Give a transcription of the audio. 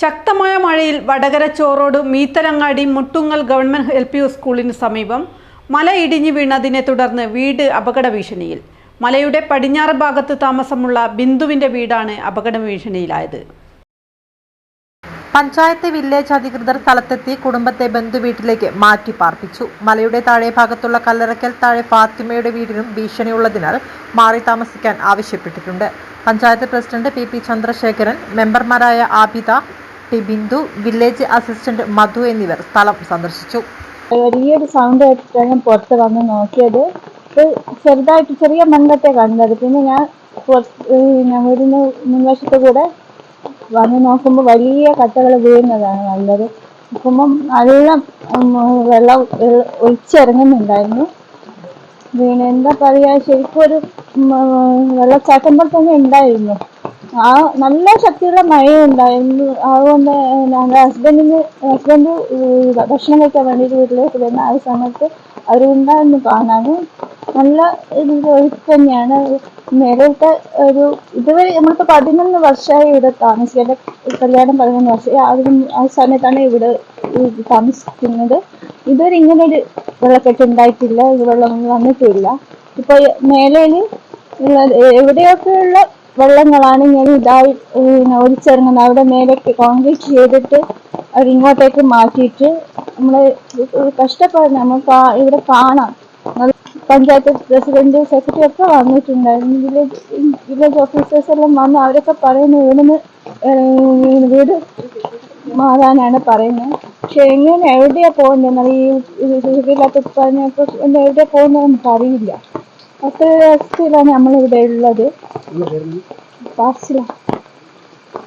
ശക്തമായ മഴയിൽ Vadakara Chorode Meethalangadi Muttungal government L P സ്കൂളിന് സമീപം മല ഇടിഞ്ഞു വീണതിനെ തുടർന്ന് വീട് അപകട ഭീഷണിയിൽ. മലയുടെ പടിഞ്ഞാറ് ഭാഗത്ത് താമസമുള്ള ബിന്ദുവിന്റെ വീടാണ് അപകട ഭീഷണിയിലായത്. പഞ്ചായത്ത് വില്ലേജ് അധികൃതർ സ്ഥലത്തെത്തി കുടുംബത്തെ ബന്ധുവീട്ടിലേക്ക് മാറ്റി പാർപ്പിച്ചു. മലയുടെ താഴെ ഭാഗത്തുള്ള കല്ലറക്കൽ താഴെ ഫാത്തിമയുടെ വീടിനും ഭീഷണിയുള്ളതിനാൽ മാറി താമസിക്കാൻ ആവശ്യപ്പെട്ടിട്ടുണ്ട്. Panchayat president P P Chandrasekharan മെമ്പർമാരായ Abida T Bindu village assistant Madhu എന്നിവർ സ്ഥലം സന്ദർശിച്ചു. വലിയൊരു സൗണ്ട് കേട്ടിട്ടാണ് ഞാൻ പുറത്ത് വന്ന് നോക്കിയത്. ചെറുതായിട്ട് ചെറിയ മണ്ണത്തെ കണ്ടത് പിന്നെ ഞാൻ ഞാൻ വീടിന് മുൻവശത്ത് കൂടെ വന്ന് നോക്കുമ്പോൾ വലിയ കട്ടകൾ വീഴുന്നതാണ് നല്ലത്. നോക്കുമ്പം നല്ല വെള്ളം ഒഴിച്ചിറങ്ങുന്നുണ്ടായിരുന്നു വീണ് എന്താ പറയാ ശരിക്കും ഒരു വെള്ളച്ചാട്ടം പോലെ തന്നെ ഉണ്ടായിരുന്നു. ആ നല്ല ശക്തിയുള്ള മഴയുണ്ടായിരുന്നു. അതുകൊണ്ട് ഞങ്ങളുടെ ഹസ്ബൻഡിന് ഹസ്ബൻഡ് ഭക്ഷണം കഴിക്കാൻ വേണ്ടിയിട്ട് വീട്ടിലേക്ക് വരുന്ന ആ സമയത്ത് അവരുണ്ടായിരുന്നു കാണാൻ. നല്ല ഇതിന്റെ ഒഴുക്ക് തന്നെയാണ്. നേരത്തെ ഒരു ഇതുവരെ നമ്മളിപ്പോൾ പതിനൊന്ന് വർഷമായി ഇവിടെ താമസിക്കുക എന്റെ കല്യാണം പതിനൊന്ന് വർഷമായി അതിന് ആ സമയത്താണ് ഇവിടെ താമസിക്കുന്നത്. ഇതുവരെ ഇങ്ങനെ ഒരു വെള്ളക്കെട്ട് ഉണ്ടായിട്ടില്ല. ഇത് വെള്ളം വന്നിട്ടില്ല ഇപ്പോൾ മേലയിൽ എവിടെയൊക്കെയുള്ള വെള്ളങ്ങളാണ് ഇങ്ങനെ ഇതായി ഒലിച്ചിറങ്ങുന്നത്. അവിടെ മേലേക്ക് കോൺക്രീറ്റ് ചെയ്തിട്ട് അത് ഇങ്ങോട്ടേക്ക് മാറ്റിയിട്ട് നമ്മൾ കഷ്ടപ്പെടുന്ന നമുക്ക് ആ- ഇവിടെ കാണാം. പഞ്ചായത്ത് പ്രസിഡന്റ് സെക്രട്ടറി ഒക്കെ വന്നിട്ടുണ്ടായിരുന്നു. വില്ലേജ് വില്ലേജ് ഓഫീസേഴ്സ് എല്ലാം വന്ന് അവരൊക്കെ പറയുന്നു ഇവിടുന്ന് വീട് മാറാനാണ് പറയുന്നത്. പക്ഷെ എങ്ങനെ എവിടെയാ പോകുന്നത് ഈ ഇതില്ലാത്ത പറഞ്ഞപ്പോൾ എവിടെയാ പോകുന്നത് നമുക്ക് അത്ര അവസ്ഥയിലാണ് നമ്മളിവിടെ ഉള്ളത്. പാർസലാണ്